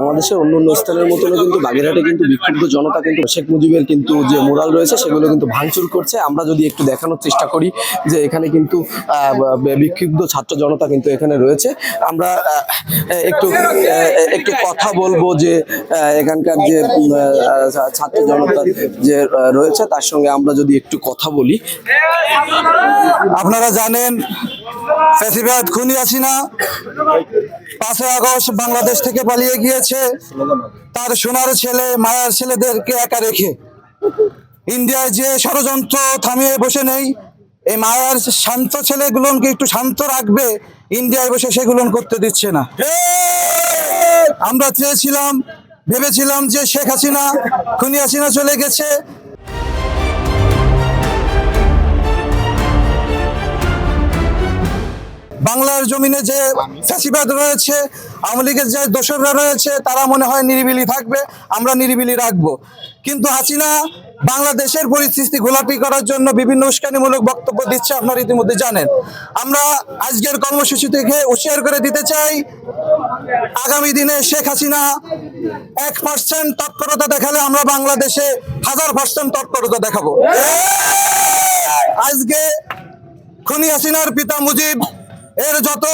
বাংলাদেশের অন্য অন্য স্থানের মতনও কিন্তু বাগেরহাটে কিন্তু বিক্ষুব্ধ জনতা কিন্তু শেখ মুজিবের কিন্তু যে মোরাল রয়েছে সেগুলো কিন্তু ভাঙচুর করছে। আমরা যদি একটু দেখানোর চেষ্টা করি যে এখানে কিন্তু বিক্ষুব্ধ ছাত্র জনতা কিন্তু এখানে রয়েছে। আমরা একটু একটু কথা বলব যে এখানকার যে ছাত্র জনতা যে রয়েছে তার সঙ্গে আমরা যদি একটু কথা বলি। আপনারা জানেন খুনি আসিনা। পাঁচই আগস্ট বাংলাদেশ থেকে পালিয়ে গিয়েছে। তার সোনার ছেলে, মায়ার ছেলেদেরকে একা রেখে। ইন্ডিয়ায় যে ষড়যন্ত্র থামিয়ে বসে নেই, এই মায়ার শান্ত ছেলেগুলোকে একটু শান্ত রাখবে, ইন্ডিয়ায় বসে সেগুলো করতে দিচ্ছে না। আমরা চেয়েছিলাম, ভেবেছিলাম যে শেখ হাসিনা, খুনি হাসিনা চলে গেছে বাংলার জমিনে যে ফ্যাসিবাদ রয়েছে, আওয়ামী লীগের যে দোসররা রয়েছে, তারা মনে হয় নিরিবিলি থাকবে, আমরা নিরিবিলি রাখব। কিন্তু হাসিনা বাংলাদেশের পরিস্থিতি গোলাপি করার জন্য বিভিন্ন উস্কানিমূলক বক্তব্য দিচ্ছে, আপনারা ইতিমধ্যে জানেন। আমরা আজকের কর্মসূচি থেকে হুঁশিয়ার করে দিতে চাই, আগামী দিনে শেখ হাসিনা এক পার্সেন্ট তৎপরতা দেখালে আমরা বাংলাদেশে হাজার পার্সেন্ট তৎপরতা দেখাবো। আজকে খুনি হাসিনার পিতা মুজিব এর যত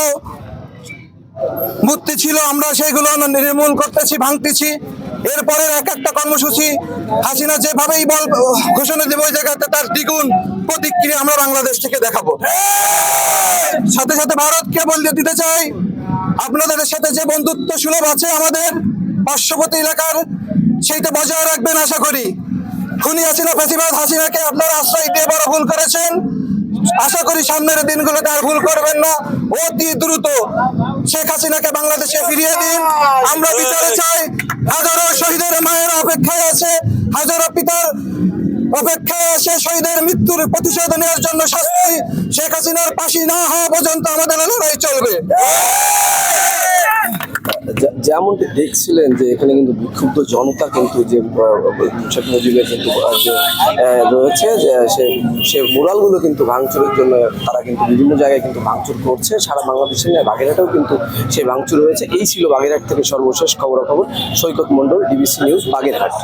মূর্তি ছিল, আমরা সেগুলো নির্মূল করতেছি, ভাঙতেছি। এরপরে এক একটা কর্মসূচি হাসিনা যেভাবেই বল, ঘোষণা দেবে ওই জায়গাতে তার দ্বিগুণ প্রতিক্রিয়া আমরা বাংলাদেশ থেকে দেখাবো। সাথে সাথে ভারতকে বলতে দিতে চাই আপনাদের সাথে যে বন্ধুত্ব সুলভ আছে আমাদের, পার্শ্ববর্তী এলাকার, সেইটা বজায় রাখবেন আশা করি। খুনি হাসিনা ফেসিবাদ হাসিনাকে আপনারা আশ্রয় দিয়ে বড় ভুল করেছেন। আশা করি সামনের দিনগুলোতে আর ভুল করবেন না। অতি দ্রুত শেখ হাসিনাকে বাংলাদেশে ফিরিয়ে দিন। আমরা বিচারে চাই। হাজারো শহীদের মায়ের অপেক্ষায় আছে। হাজারো পিতার অপেক্ষায় আছে শহীদের মৃত্যুর প্রতিশোধ নেওয়ার জন্য শাস্তি। শেখ হাসিনার পাশি না হওয়া পর্যন্ত আমাদের লড়াই চলবে। যেমনটি দেখছিলেন যে এখানে কিন্তু বিক্ষুব্ধ জনতা কিন্তু যে শেখ মুজিবের কিন্তু রয়েছে, যে, সে সে মুরালগুলো কিন্তু ভাঙচুরের জন্য তারা কিন্তু বিভিন্ন জায়গায় কিন্তু ভাঙচুর করছে। সারা বাংলাদেশে নিয়ে বাগেরহাটেও কিন্তু সে ভাঙচুর রয়েছে এই ছিল বাগেরহাট থেকে সর্বশেষ খবরাখবর। Saikat Mondal, DBC news, Bagerhat.